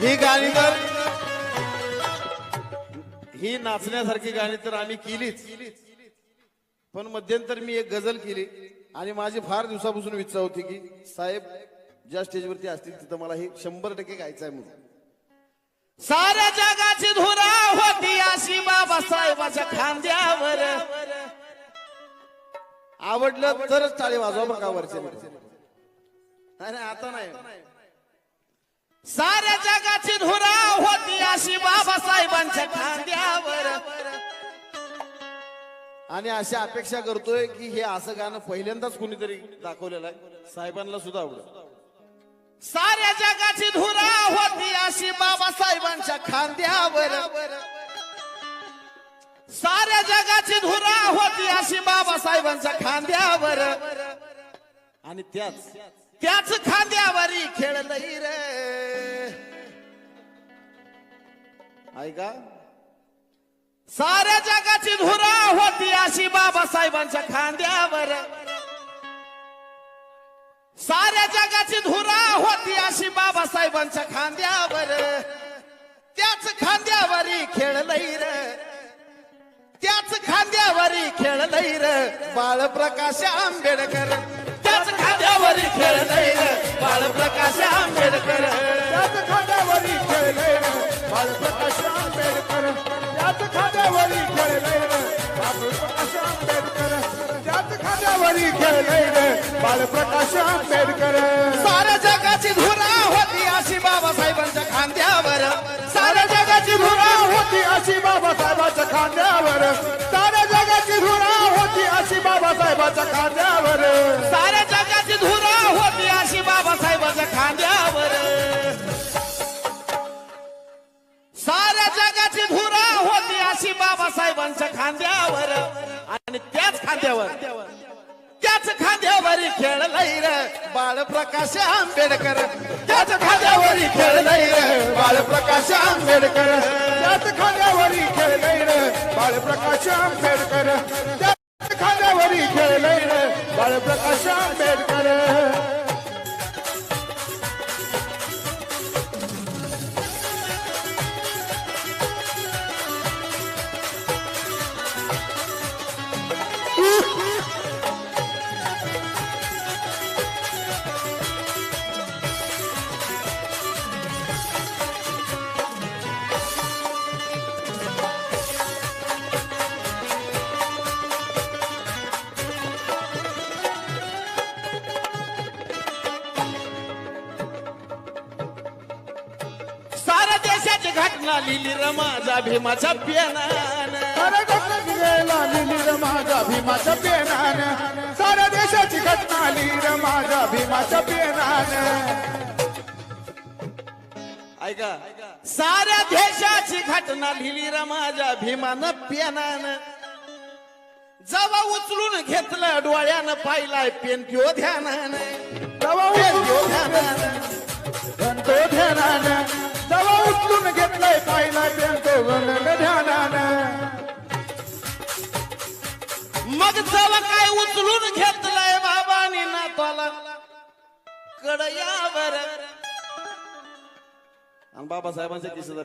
ही गाणी तर ही नाचण्यासारखी गाणी तर आम्ही केलीच. पण मध्यंतर मी एक गझल केली आणि माझी फार दिवसापासून इच्छा होती की साहेब ज्या स्टेजवरती असतील तिथं मला हे शंभर टक्के गायचं आहे म्हणून. साऱ्या जगाची धुरा होती अशी बाबासाहेबाच्या खांद्यावर. आवडलं तरच टाळी वाजवा बघा वरचे आणि आता नाही. साऱ्या जगाची धुरा होती अशी बाबासाहेबांच्या खांद्यावर. आणि अशी अपेक्षा करतोय की हे असं गाणं पहिल्यांदाच कोणीतरी दाखवलेलं आहे. साहेबांना सुद्धा आवडत साऱ्या जगाची धुरा होती अशी बाबासाहेबांच्या खांद्यावर. साऱ्या जगाची धुरा होती अशी बाबासाहेबांच्या खांद्यावर. आणि त्याच त्याच खांद्यावरी खेळलंय रे. ऐका साऱ्या जगाची धुरा होती अशी बाबासाहेबांच्या खांद्यावर. साऱ्या जगाची धुरा होती अशी बाबासाहेबांच्या खांद्यावर. त्याच खांद्यावरी खेळलंय रे. त्याच खांद्यावरी खेळलंय रे बाळप्रकाश आंबेडकर. खांद्यावरी खेळलंय बाळप्रकाश आंबेडकर. त्याच खांद्यावरी खेळले बाळप्रकाश आंबेडकर. त्याच खांद्यावरी खेळले बाळप्रकाश आंबेडकर. त्याच खांद्यावरी खेळले बाळप्रकाश आंबेडकर. साऱ्या जगाची धुरा होती अशी बाबासाहेबांच्या खांद्यावर. साऱ्या जगाची धुरा होती अशी बाबासाहेबाच्या खांद्यावर. साऱ्या जगाची धुरा होती अशी बाबासाहेबाच्या खांद्यावर. साऱ्या जगाची धुरा होती अशी बाबासाहेबाच्या खांद्यावर. साऱ्या जगाची धुरा होती अशी बाबासाहेबांच्या खांद्यावर. आणि त्याच खांद्यावर त्याच खांद्यावरी खेळलंय र बाळप्रकाश आंबेडकर. त्याच खांद्यावरी खेळलंय रे बाळप्रकाश आंबेडकर. त्याच खांद्यावरी खेळले बाळप्रकाश आंबेडकर. खांद्यावरी खेळले बाळप्रकाश आंबेडकर. देशाची घटना लिहिली र माझा भीमाच्या पेनानं. साऱ्या जगात गेला लिहिली माझा भीमाच्या पेनानं. साऱ्या देशाची घटना लिहिली माझा भीमाच्या पेनानं. ऐका साऱ्या देशाची घटना लिहिली र माझ्या भीमानं पेनानं. जवा उचलून घेतलं डोळ्यानं पाहिलाय पेन त्यो ध्यानानं. दवा पेन उचलून ध्यानानं. घंटो ध्यानानं. घेतलाय पाहिला त्यांचं गणन ध्यानानं. मग चला काय उचलून घेतलंय बाबानी ना तोला कडयावर आणि बाबासाहेबांच्या किस्सा